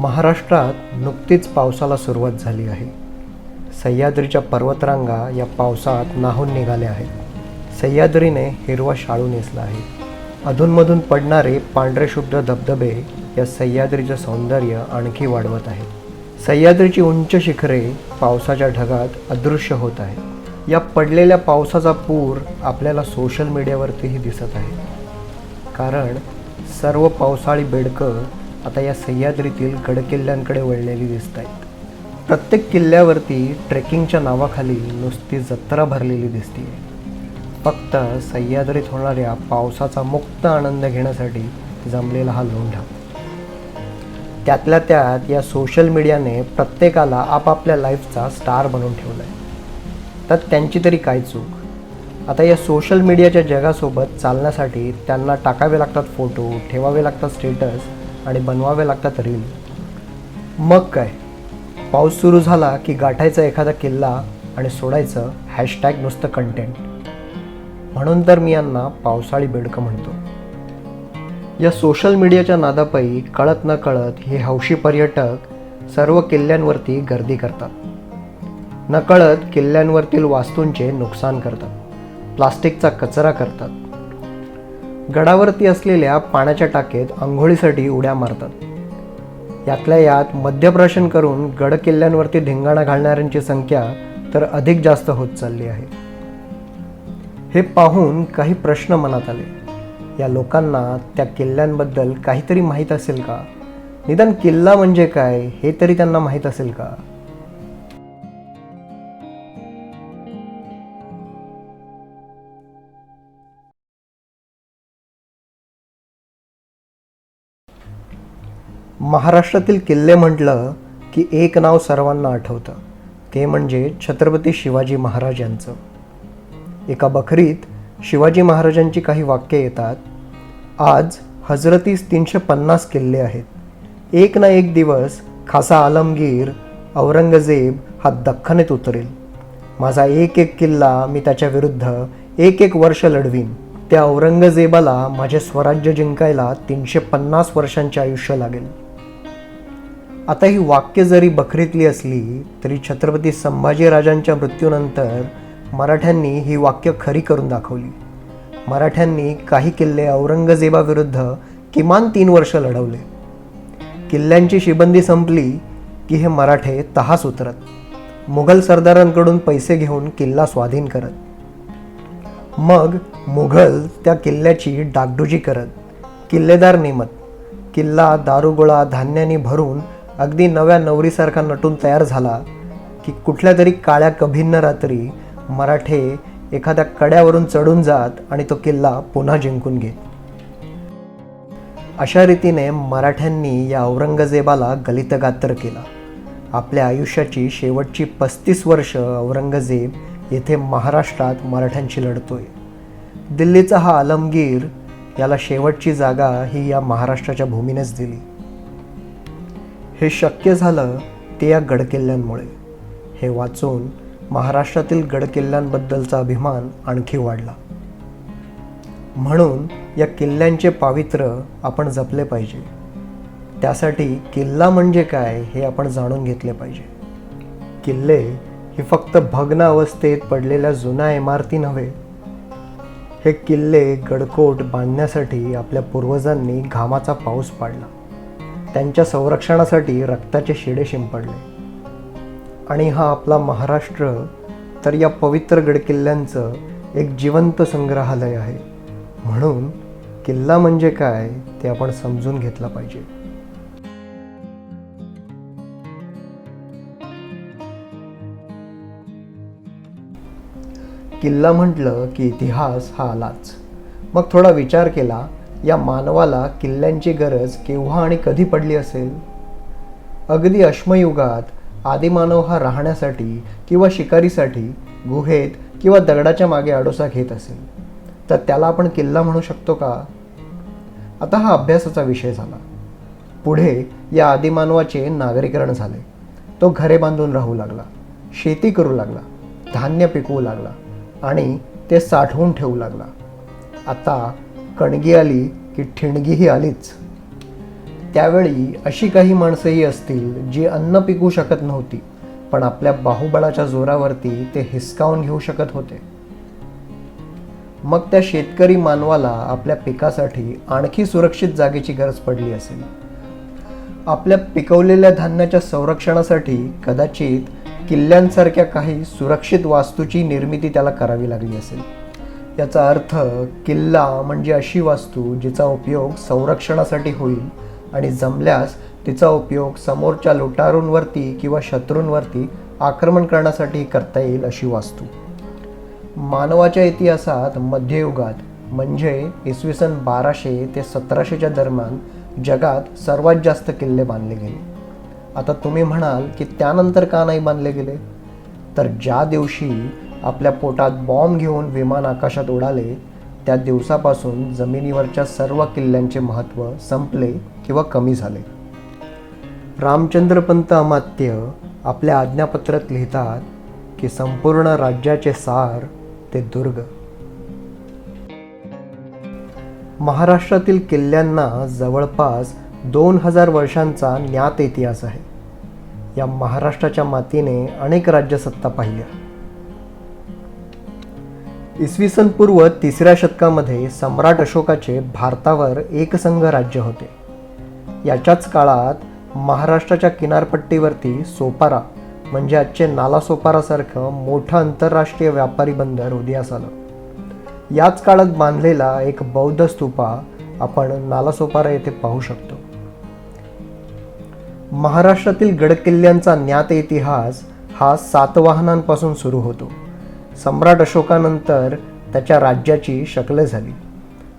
महाराष्ट्रात नुकतीच पावसाला सुरुवात झाली आहे. सह्याद्रीच्या पर्वतरांगा या पावसात नाहून निघाल्या आहेत. सह्याद्रीने हिरवा शाळू नेसला आहे. अधूनमधून पडणारे पांढरे शुभ्र धबधबे या सह्याद्रीचं सौंदर्य आणखी वाढवत आहेत. सह्याद्रीची उंच शिखरे पावसाच्या ढगात अदृश्य होत आहे या पडलेल्या पावसाचा पूर आपल्याला सोशल मीडियावरतीही दिसत आहे. कारण सर्व पावसाळी बेडकं आता या सह्याद्रीतील गडकिल्ल्यांकडे वळलेली दिसत आहेत प्रत्येक किल्ल्यावरती ट्रेकिंगच्या नावाखाली नुसती जत्रा भरलेली दिसते फक्त सह्याद्रीत होणाऱ्या पावसाचा मुक्त आनंद घेण्यासाठी जमलेला हा लोंढा. त्यातल्या त्यात या सोशल मीडियाने प्रत्येकाला आपापल्या लाईफचा स्टार बनवून ठेवला आहे तर त्यांची तरी काय चूक? आता या सोशल मीडियाच्या जगासोबत चालण्यासाठी त्यांना टाकावे लागतात फोटो ठेवावे लागतात स्टेटस आणि बनवावे लागतात रील. मग काय? पाऊस सुरू झाला की गाठायचा एखादा किल्ला आणि सोडायचं हॅशटॅग नुसतं कंटेंट म्हणून तर मी यांना पावसाळी बेडकं म्हणतो. या सोशल मीडियाच्या नादापायी कळत न कळत हे हौशी पर्यटक सर्व किल्ल्यांवरती गर्दी करतात. नकळत किल्ल्यांवरतील वास्तूंचे नुकसान करतात. प्लास्टिकचा कचरा करतात. गडावरती असलेल्या पाण्याच्या टाकेत आंघोळीसाठी उड्या मारतात. यातल्या यात मद्यप्राशन करून गड किल्ल्यांवरती धिंगाणा घालणाऱ्यांची संख्या तर अधिक जास्त होत चालली आहे. हे पाहून काही प्रश्न मनात आले. या लोकांना त्या किल्ल्यांबद्दल काहीतरी माहीत असेल का? निदान किल्ला म्हणजे काय हे तरी त्यांना माहीत असेल का? महाराष्ट्रातील किल्ले म्हटलं की एक नाव सर्वांना आठवतं. ते म्हणजे छत्रपती शिवाजी महाराज यांचं. एका बखरीत शिवाजी महाराजांची काही वाक्य येतात. आज हजरतीस तीनशे पन्नास किल्ले आहेत. एक ना एक दिवस खासा आलमगीर औरंगजेब हा दख्खनेत उतरेल. माझा एक एक किल्ला मी त्याच्या विरुद्ध एक एक वर्ष लढवीन. त्या औरंगजेबाला माझे स्वराज्य जिंकायला तीनशे पन्नास वर्षांचे आयुष्य लागेल. आता ही वाक्य जरी बखरीतली असली तरी छत्रपती संभाजीराजांच्या मृत्यूनंतर मराठ्यांनी ही वाक्य खरी करून दाखवली. मराठ्यांनी काही किल्ले औरंगजेबाविरुद्ध किमान तीन वर्ष लढवले. किल्ल्यांची शिबंदी संपली की हे मराठे तहास उतरत. मुघल सरदारांकडून पैसे घेऊन किल्ला स्वाधीन करत. मग मुघल त्या किल्ल्याची डागडुजी करत. किल्लेदार नेमत. किल्ला दारुगोळा धान्याने भरून अगदी नव्या नवरीसारखा नटून तयार झाला की कुठल्या तरी काळ्या कभिन्न रात्री मराठे एखाद्या कड्यावरून चढून जात आणि तो किल्ला पुन्हा जिंकून घेत. अशा रीतीने मराठ्यांनी या औरंगजेबाला गलितगात्र केला. आपल्या आयुष्याची शेवटची पस्तीस वर्ष औरंगजेब येथे महाराष्ट्रात मराठ्यांशी लढतोय. दिल्लीचा हा आलमगीर याला शेवटची जागा ही या महाराष्ट्राच्या भूमीनेच दिली. हे शक्य झालं ते या गडकिल्ल्यांमुळे. हे वाचून महाराष्ट्रातील गडकिल्ल्यांबद्दलचा अभिमान आणखी वाढला. म्हणून या किल्ल्यांचे पावित्र्य आपण जपले पाहिजे. त्यासाठी किल्ला म्हणजे काय हे आपण जाणून घेतले पाहिजे. किल्ले हे फक्त भग्न अवस्थेत पडलेल्या जुन्या इमारती नव्हे हे किल्ले गडकोट बांधण्यासाठी आपल्या पूर्वजांनी घामाचा पाऊस पाडला. त्यांच्या संरक्षणासाठी रक्ताचे शिडे शिंपडले. आणि हा आपला महाराष्ट्र तर या पवित्र गडकिल्ल्यांचं एक जिवंत संग्रहालय आहे. म्हणून किल्ला म्हणजे काय ते आपण समजून घेतला पाहिजे. किल्ला म्हटलं की इतिहास हा आलाच. मग थोडा विचार केला या मानवाला किल्ल्यांची गरज केव्हा आणि कधी पडली असेल? अगदी अश्मयुगात आदिमानव हा राहण्यासाठी किंवा शिकारीसाठी गुहेत किंवा दगडाच्या मागे आडोसा घेत असेल. तर त्याला आपण किल्ला म्हणू शकतो का? आता हा अभ्यासाचा विषय झाला. पुढे या आदिमानवाचे नागरीकरण झाले. तो घरे बांधून राहू लागला शेती करू लागला धान्य पिकवू लागला आणि ते साठवून ठेवू लागला. आता कणगी आली की ठिणगीही आलीच. त्यावेळी अशी काही माणसंही असतील जी अन्न पिकू शकत नव्हती पण आपल्या बाहुबळाच्या जोरावरती ते हिसकावून घेऊ शकत होते. मग त्या शेतकरी मानवाला आपल्या पिकासाठी आणखी सुरक्षित जागेची गरज पडली असेल. आपल्या पिकवलेल्या धान्याच्या संरक्षणासाठी कदाचित किल्ल्यांसारख्या काही सुरक्षित वास्तूची निर्मिती त्याला करावी लागली असेल. याचा अर्थ किल्ला म्हणजे अशी वास्तू जिचा उपयोग संरक्षणासाठी होईल आणि जमल्यास तिचा उपयोग समोरच्या लुटारूंवरती किंवा शत्रूंवरती आक्रमण करण्यासाठी करता येईल अशी वास्तू. मानवाच्या इतिहासात मध्ययुगात म्हणजे इसवी सन बाराशे ते सतराशेच्या दरम्यान जगात सर्वात जास्त किल्ले बांधले गेले. आता तुम्ही म्हणाल की त्यानंतर का नाही बांधले गेले? तर ज्या दिवशी आपल्या पोटात बॉम्ब घेऊन विमान आकाशात उडाले त्या दिवसापासून जमिनीवरच्या सर्व किल्ल्यांचे महत्त्व संपले किंवा कमी झाले. रामचंद्रपंत अमात्य आपल्या आज्ञापत्रात लिहितात की संपूर्ण राज्याचे सार ते दुर्ग. महाराष्ट्रातील किल्ल्यांना जवळपास दोन हजार वर्षांचा ज्ञात इतिहास आहे. या महाराष्ट्राच्या मातीने अनेक राज्यसत्ता पाहिल्या. इसवी सन पूर्व तिसऱ्या शतकामध्ये सम्राट अशोकाचे भारतावर एकसंघ राज्य होते. याच्याच काळात महाराष्ट्राच्या किनारपट्टीवरती सोपारा म्हणजे आजचे नालासोपारासारखं मोठं आंतरराष्ट्रीय व्यापारी बंदर उदयास आलं. याच काळात बांधलेला एक बौद्ध स्तूपा आपण नालासोपारा येथे पाहू शकतो. महाराष्ट्रातील गडकिल्ल्यांचा ज्ञात इतिहास हा सातवाहनांपासून सुरू होतो. सम्राट अशोकानंतर त्याच्या राज्याची शकले झाली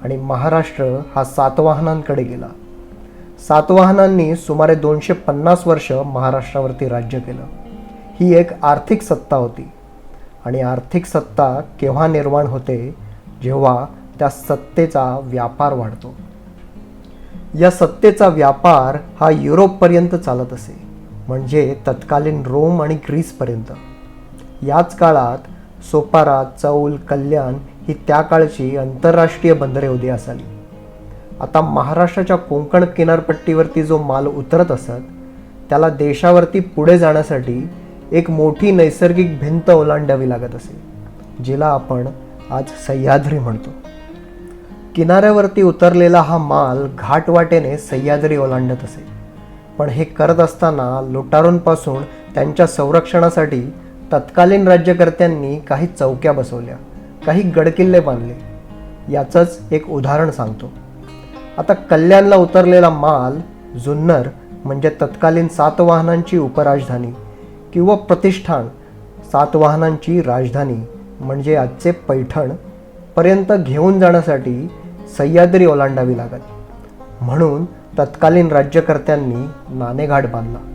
आणि महाराष्ट्र हा सातवाहनांकडे गेला. सातवाहनांनी सुमारे दोनशे पन्नास वर्ष महाराष्ट्रावरती राज्य केलं. ही एक आर्थिक सत्ता होती आणि आर्थिक सत्ता केव्हा निर्माण होते जेव्हा त्या सत्तेचा व्यापार वाढतो. या सत्तेचा व्यापार हा युरोपपर्यंत चालत असे म्हणजे तत्कालीन रोम आणि ग्रीसपर्यंत. याच काळात सोपारा चौल कल्याण ही त्या काळची आंतरराष्ट्रीय बंदरे उदयास आली आता महाराष्ट्राच्या कोकण किनारपट्टीवरती जो माल उतरत असत त्याला देशावरती पुढे जाण्यासाठी एक मोठी नैसर्गिक भिंत ओलांडावी लागत असे जिला आपण आज सह्याद्री म्हणतो. किनाऱ्यावरती उतरलेला हा माल घाटवाटेने सह्याद्री ओलांडत असे पण हे करत असताना लुटारूंपासून त्यांच्या संरक्षणासाठी तत्कालीन राज्यकर्त्यांनी काही चौक्या बसवल्या काही गडकिल्ले बांधले. याचंच एक उदाहरण सांगतो. आता कल्याणला उतरलेला माल जुन्नर म्हणजे तत्कालीन सातवाहनांची उपराजधानी किंवा प्रतिष्ठान सातवाहनांची राजधानी म्हणजे आजचे पैठण पर्यंत घेऊन जाण्यासाठी सह्याद्री ओलांडावी लागत. म्हणून तत्कालीन राज्यकर्त्यांनी नाणेघाट बांधला.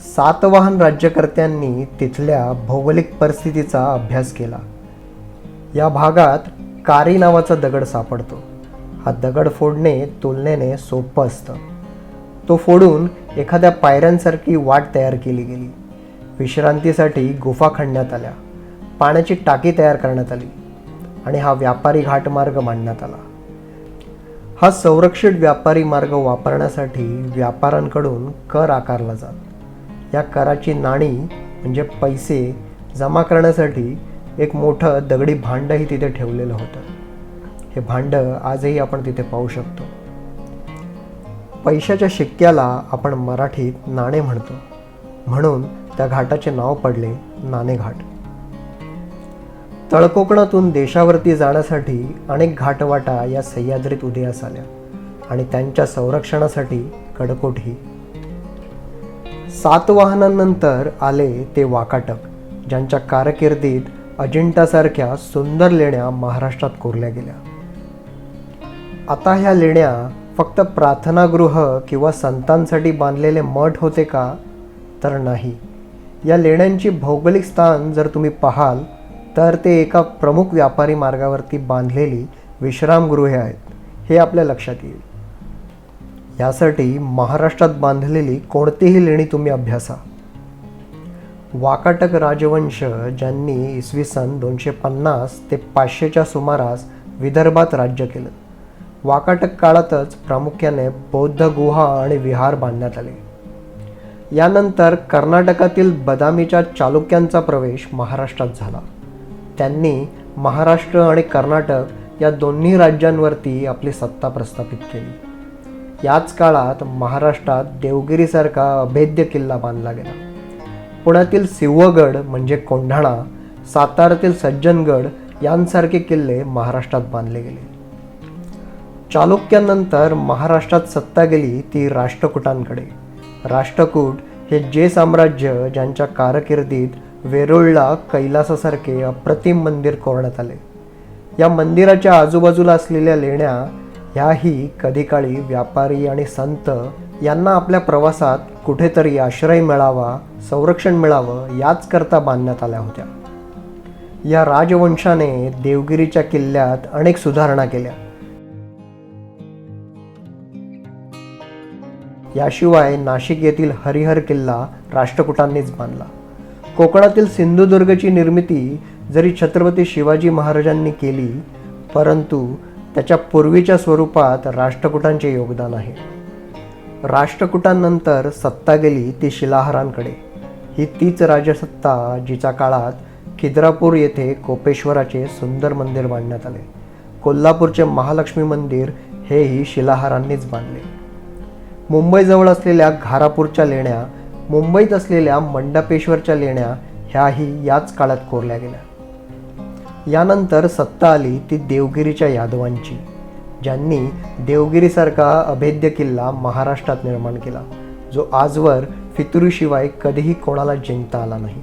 सातवाहन राज्यकर्त्यांनी तिथल्या भौगोलिक परिस्थितीचा अभ्यास केला. या भागात कारी नावाचा दगड सापडतो. हा दगड फोडणे तुलनेने सोपं असतं. तो फोडून एखाद्या पायऱ्यांसारखी वाट तयार केली गेली. विश्रांतीसाठी गुफा खणण्यात आल्या. पाण्याची टाकी तयार करण्यात आली आणि हा व्यापारी घाटमार्ग मांडण्यात आला. हा संरक्षित व्यापारी मार्ग वापरण्यासाठी व्यापाऱ्यांकडून कर आकारला जातो. या कराची नाणी म्हणजे पैसे जमा करण्यासाठी एक मोठं दगडी भांडंही तिथे ठेवलेलं होतं. हे भांडं आजही आपण तिथे पाहू शकतो. पैशाच्या शिक्क्याला आपण मराठीत नाणे म्हणतो. म्हणून त्या घाटाचे नाव पडले नाणेघाट. तळकोकणातून देशावरती जाण्यासाठी अनेक घाटवाटा या सह्याद्रीत उदयास आल्या आणि त्यांच्या संरक्षणासाठी कडकोटही सातवाहनांनंतर आले ते वाकाटक ज्यांच्या कारकिर्दीत अजिंठासारख्या सुंदर लेण्या महाराष्ट्रात कोरल्या गेल्या. आता ह्या लेण्या फक्त प्रार्थनागृह किंवा संतांसाठी बांधलेले मठ होते का? तर नाही. या लेण्यांची भौगोलिक स्थान जर तुम्ही पाहाल तर ते एका प्रमुख व्यापारी मार्गावरती बांधलेली विश्रामगृहे आहेत. हे आपल्या लक्षात येईल. यासाठी महाराष्ट्रात बांधलेली कोणतीही लेणी तुम्ही अभ्यासा. वाकाटक राजवंश ज्यांनी इसवी सन दोनशे पन्नास ते पाचशेच्या सुमारास विदर्भात राज्य केलं. वाकाटक काळातच प्रामुख्याने बौद्ध गुहा आणि विहार बांधण्यात आले. यानंतर कर्नाटकातील बदामीच्या चालुक्यांचा प्रवेश महाराष्ट्रात झाला. त्यांनी महाराष्ट्र आणि कर्नाटक या दोन्ही राज्यांवरती आपली सत्ता प्रस्थापित केली. याच काळात महाराष्ट्रात देवगिरीसारखा अभेद्य किल्ला बांधला गेला. पुण्यातील सिंहगड म्हणजे कोंढाणा साताऱ्यातील सज्जनगड यांसारखे किल्ले महाराष्ट्रात बांधले गेले. चालुक्यानंतर महाराष्ट्रात सत्ता गेली ती राष्ट्रकूटांकडे. राष्ट्रकूट हे जे साम्राज्य ज्यांच्या कारकिर्दीत वेरूळला कैलासासारखे अप्रतिम मंदिर कोरण्यात आले. या मंदिराच्या आजूबाजूला असलेल्या लेण्या ह्याही कधी काळी व्यापारी आणि संत यांना आपल्या प्रवासात कुठेतरी आश्रय मिळावा संरक्षण मिळावं याच करता बांधण्यात आल्या होत्या. या राजवंशाने देवगिरीच्या किल्ल्यात अनेक सुधारणा केल्या. याशिवाय नाशिक येथील हरिहर किल्ला राष्ट्रकुटांनीच बांधला. कोकणातील सिंधुदुर्गची निर्मिती जरी छत्रपती शिवाजी महाराजांनी केली परंतु त्याच्या पूर्वीच्या स्वरूपात राष्ट्रकुटांचे योगदान आहे. राष्ट्रकुटांनंतर सत्ता गेली ती शिलाहारांकडे. ही तीच राजसत्ता जिच्या काळात खिद्रापूर येथे कोपेश्वराचे सुंदर मंदिर बांधण्यात आले. कोल्हापूरचे महालक्ष्मी मंदिर हेही शिलाहारांनीच बांधले. मुंबईजवळ असलेल्या घारापूरच्या लेण्या मुंबईत असलेल्या मंडपेश्वरच्या लेण्या ह्याही याच काळात कोरल्या गेल्या. यानंतर सत्ता आली ती देवगिरीच्या यादवांची ज्यांनी देवगिरीसारखा अभेद्य किल्ला महाराष्ट्रात निर्माण केला जो आजवर फितुरीशिवाय कधीही कोणाला जिंकता आला नाही.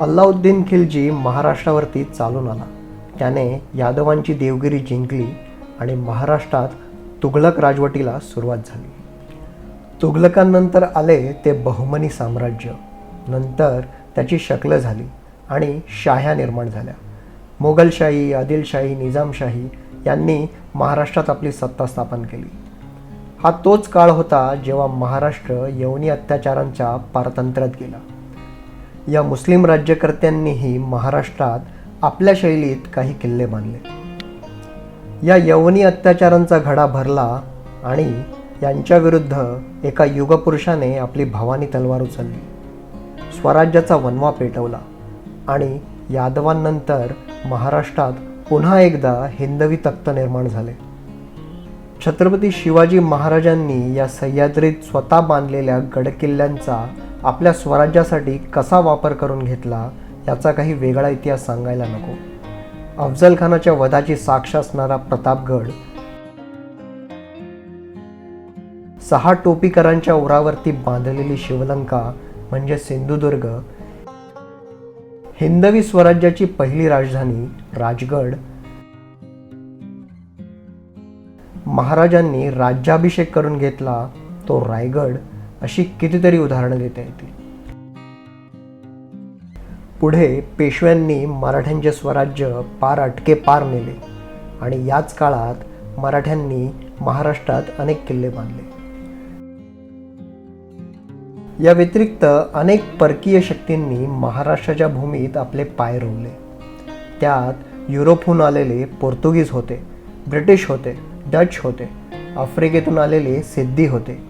अल्लाउद्दीन खिलजी महाराष्ट्रावरती चालून आला. त्याने यादवांची देवगिरी जिंकली आणि महाराष्ट्रात तुघलक राजवटीला सुरुवात झाली. तुघलकांनंतर आले ते बहुमनी साम्राज्य. नंतर त्याची शक्ल झाली आणि शाह्या निर्माण झाल्या. मोगलशाही आदिलशाही निजामशाही यांनी महाराष्ट्रात आपली सत्ता स्थापन केली. हा तोच काळ होता जेव्हा महाराष्ट्र यवनी अत्याचारांच्या पारतंत्र्यात गेला. या मुस्लिम राज्यकर्त्यांनीही महाराष्ट्रात आपल्या शैलीत काही किल्ले बांधले. या यवनी अत्याचारांचा घडा भरला आणि यांच्याविरुद्ध एका युगपुरुषाने आपली भवानी तलवार उचलली. स्वराज्याचा वनवा पेटवला आणि यादवांनंतर महाराष्ट्रात पुन्हा एकदा हिंदवी तख्त निर्माण झाले. छत्रपती शिवाजी महाराजांनी या सह्याद्रीत स्वतः बांधलेल्या गडकिल्ल्यांचा आपल्या स्वराज्यासाठी कसा वापर करून घेतला याचा काही वेगळा इतिहास सांगायला नको. अफजल खानाच्या वधाची साक्ष असणारा प्रतापगड सहा टोपीकरांच्या उरावरती बांधलेली शिवलंका म्हणजे सिंधुदुर्ग हिंदवी स्वराज्याची पहिली राजधानी राजगड. महाराजांनी राज्याभिषेक करून घेतला तो रायगड अशी कितीतरी उदाहरणं देता येतील. पुढे पेशव्यांनी मराठ्यांचे स्वराज्य पार अटके पार नेले आणि याच काळात मराठ्यांनी महाराष्ट्रात अनेक किल्ले बांधले. या व्यतिरिक्त अनेक परकीय शक्तींनी महाराष्ट्राच्या भूमीत आपले पाय रोवले. त्यात युरोपहून आलेले पोर्तुगीज होते ब्रिटिश होते डच होते आफ्रिकेतून आलेले सिद्धी होते.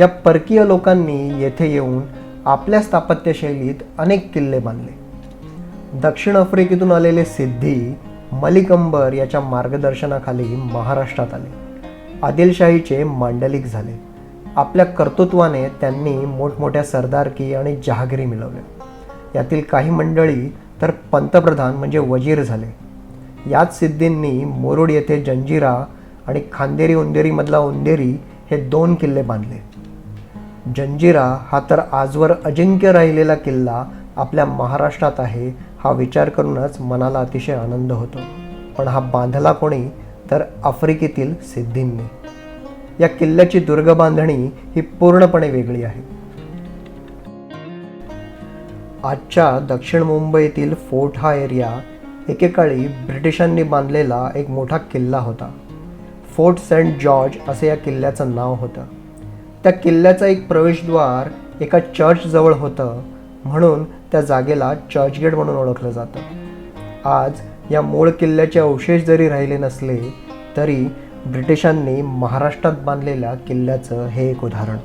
या परकीय लोकांनी येथे येऊन आपल्या स्थापत्यशैलीत अनेक किल्ले बांधले. दक्षिण आफ्रिकेतून आलेले सिद्धी मलिकंबर याच्या मार्गदर्शनाखाली महाराष्ट्रात आले. आदिलशाहीचे मांडलिक झाले. आपल्या कर्तृत्वाने त्यांनी मोठमोठ्या सरदारकी आणि जहागिरी मिळवल्या यातील काही मंडळी तर पंतप्रधान म्हणजे वजीर झाले. याच सिद्धींनी मोरुड येथे जंजिरा आणि खांदेरी उंदेरीमधला उंदेरी हे दोन किल्ले बांधले. जंजिरा हा तर आजवर अजिंक्य राहिलेला किल्ला आपल्या महाराष्ट्रात आहे हा विचार करूनच मनाला अतिशय आनंद होतो. पण हा बांधला कोणी तर आफ्रिकेतील सिद्धींनी. या किल्ल्याची दुर्ग बांधणी ही पूर्णपणे वेगळी आहे. आजच्या दक्षिण मुंबईतील फोर्ट हा एरिया एकेकाळी ब्रिटिशांनी बांधलेला एक मोठा किल्ला होता. फोर्ट सेंट जॉर्ज असे या किल्ल्याचं नाव होतं. त्या किल्ल्याचा एक प्रवेशद्वार एका चर्चजवळ होतं म्हणून त्या जागेला चर्चगेट म्हणून ओळखलं जातं. आज या मूळ किल्ल्याचे अवशेष जरी राहिले नसले तरी ब्रिटिशांनी महाराष्ट्रात बांधलेल्या किल्ल्याचं हे एक उदाहरण.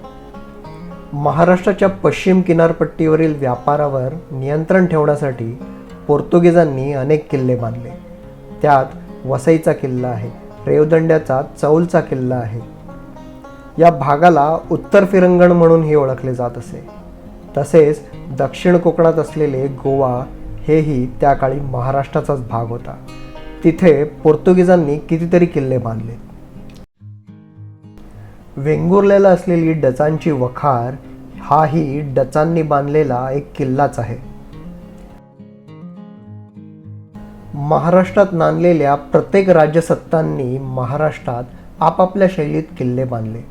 महाराष्ट्राच्या पश्चिम किनारपट्टीवरील व्यापारावर नियंत्रण ठेवण्यासाठी पोर्तुगीजांनी अनेक किल्ले बांधले. त्यात वसईचा किल्ला आहे रेवदंड्याचा चौलचा किल्ला आहे. या भागाला उत्तर फिरंगण म्हणूनही ओळखले जात असे. तसेच दक्षिण कोकणात असलेले गोवा हेही त्या काळी महाराष्ट्राचाच भाग होता. तिथे पोर्तुगीजांनी कितीतरी किल्ले बांधले. वेंगुर्लेला असलेली डचांची वखार हाही डचांनी बांधलेला एक किल्लाच आहे. महाराष्ट्रात नांदलेल्या प्रत्येक राज्यसत्तांनी महाराष्ट्रात आपापल्या शैलीत किल्ले बांधले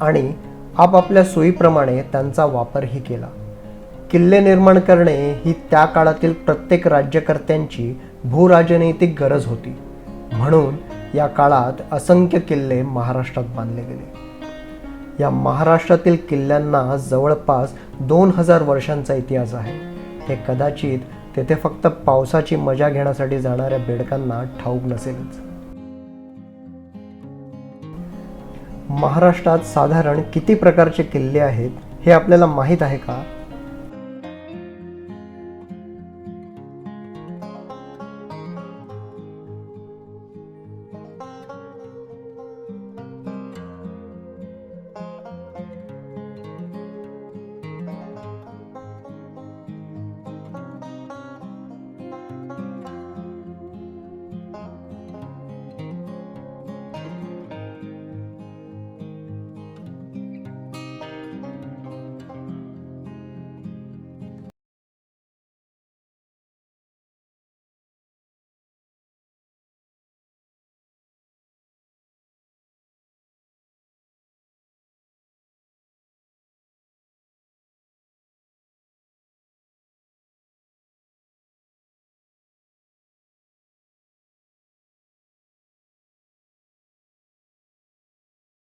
आणि आपापल्या सोयीप्रमाणे त्यांचा वापरही केला. किल्ले निर्माण करणे ही त्या काळातील प्रत्येक राज्यकर्त्यांची भूराजनैतिक गरज होती. म्हणून या काळात असंख्य किल्ले महाराष्ट्रात बांधले गेले. या महाराष्ट्रातील किल्ल्यांना जवळपास दोन हजार वर्षांचा इतिहास आहे. हे कदाचित तेथे फक्त पावसाची मजा घेण्यासाठी जाणाऱ्या बेडकांना ठाऊक नसेलच. महाराष्ट्रात साधारण किती प्रकारचे किल्ले आहेत हे आपल्याला माहीत आहे का?